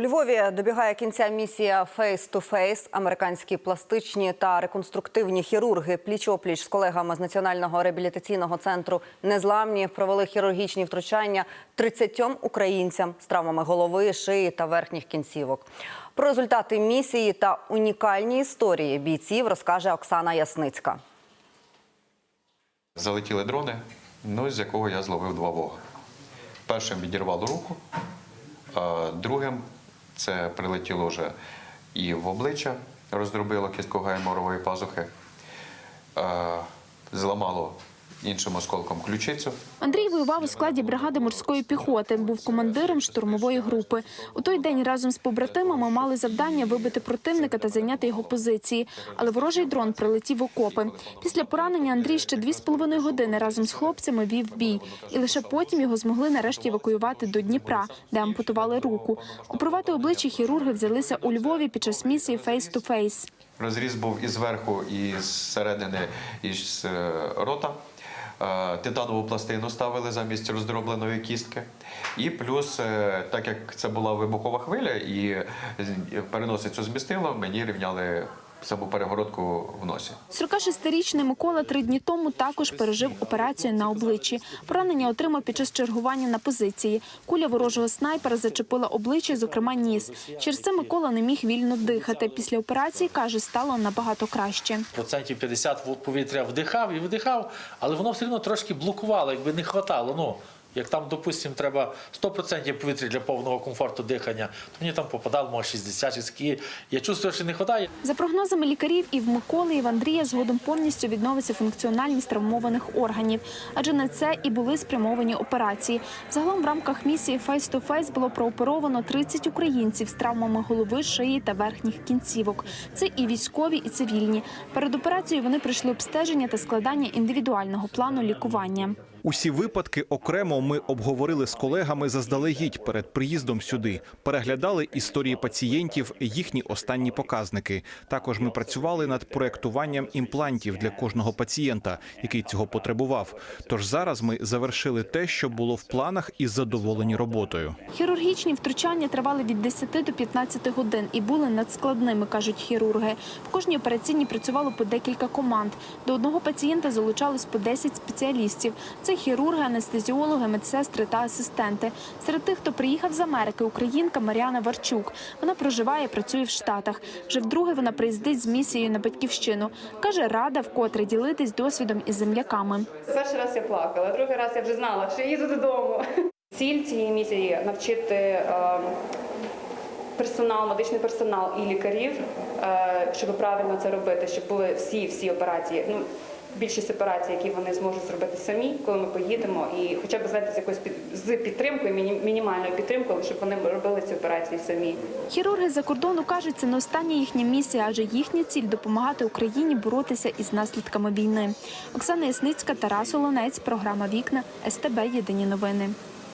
Львові добігає кінця місія Face to Face. Американські пластичні та реконструктивні хірурги пліч-опліч з колегами з національного реабілітаційного центру Незламні провели хірургічні втручання 30 українцям з травмами голови, шиї та верхніх кінцівок. Про результати місії та унікальні історії бійців розкаже Оксана Ясницька. Залетіли дрони, ну з якого я зловив два вога. Першим відірвало руку, другим це прилетіло вже і в обличчя, роздробило кістку гайморової пазухи, зламало іншим осколком ключицю. Андрій воював у складі бригади морської піхоти. Був командиром штурмової групи. У той день разом з побратимами мали завдання вибити противника та зайняти його позиції. Але ворожий дрон прилетів в окопи. Після поранення Андрій ще дві з половиною години разом з хлопцями вів бій. І лише потім його змогли нарешті евакуювати до Дніпра, де ампутували руку. Оперувати обличчя хірурги взялися у Львові під час місії «Face to Face». Розріз був і зверху, і зсередини, і з е, рота. Е, Титанову пластину ставили замість роздробленої кістки. І плюс, е, так як це була вибухова хвиля, і переносицю змістило, мені рівняли перегородку в носі. 46-річний Микола три дні тому також пережив операцію на обличчі. Поранення отримав під час чергування на позиції. Куля ворожого снайпера зачепила обличчя, зокрема ніс. Через це Микола не міг вільно дихати. Після операції каже, стало набагато краще. процентів 50 в- повітря вдихав і вдихав, але воно все одно трошки блокувало, якби не хватало. Ну, як там, допустимо, треба 100% повітря для повного комфорту дихання, то мені там попадало може 60 чи скільки. Я чувствую, що не вистачає. За прогнозами лікарів, і в Миколи, і в Андрія згодом повністю відновиться функціональність травмованих органів, адже на це і були спрямовані операції. Загалом в рамках місії «Face to Face» було прооперовано 30 українців з травмами голови, шиї та верхніх кінцівок. Це і військові, і цивільні. Перед операцією вони пройшли обстеження та складання індивідуального плану лікування. Усі випадки окремо ми обговорили з колегами заздалегідь перед приїздом сюди. Переглядали історії пацієнтів, їхні останні показники. Також ми працювали над проектуванням імплантів для кожного пацієнта, який цього потребував. Тож зараз ми завершили те, що було в планах, і задоволені роботою. Хірургічні втручання тривали від 10 до 15 годин і були надскладними, кажуть хірурги. В кожній операційній працювало по декілька команд. До одного пацієнта залучалось по 10 спеціалістів. Це хірурги, анестезіологи, медсестри та асистенти. Серед тих, хто приїхав з Америки, українка Мар'яна Варчук. Вона проживає і працює в Штатах. Вже вдруге вона приїздить з місією на батьківщину. Каже, рада вкотре ділитись досвідом із земляками. Перший раз я плакала, другий раз я вже знала, що їду додому. Ціль цієї місії навчити е, персонал, медичний персонал і лікарів, е, щоб правильно це робити, щоб були всі всі операції. Ну більшість операцій, які вони зможуть зробити самі, коли ми поїдемо, і хоча б знаєте, з якоюсь під з підтримкою, міні- мінімальною підтримкою, щоб вони робили ці операції самі. Хірурги за кордону кажуть, це не остання їхня місія, адже їхня ціль допомагати Україні боротися із наслідками війни. Оксана Ясницька, Тарас Олонець, програма Вікна СТБ Єдині новини.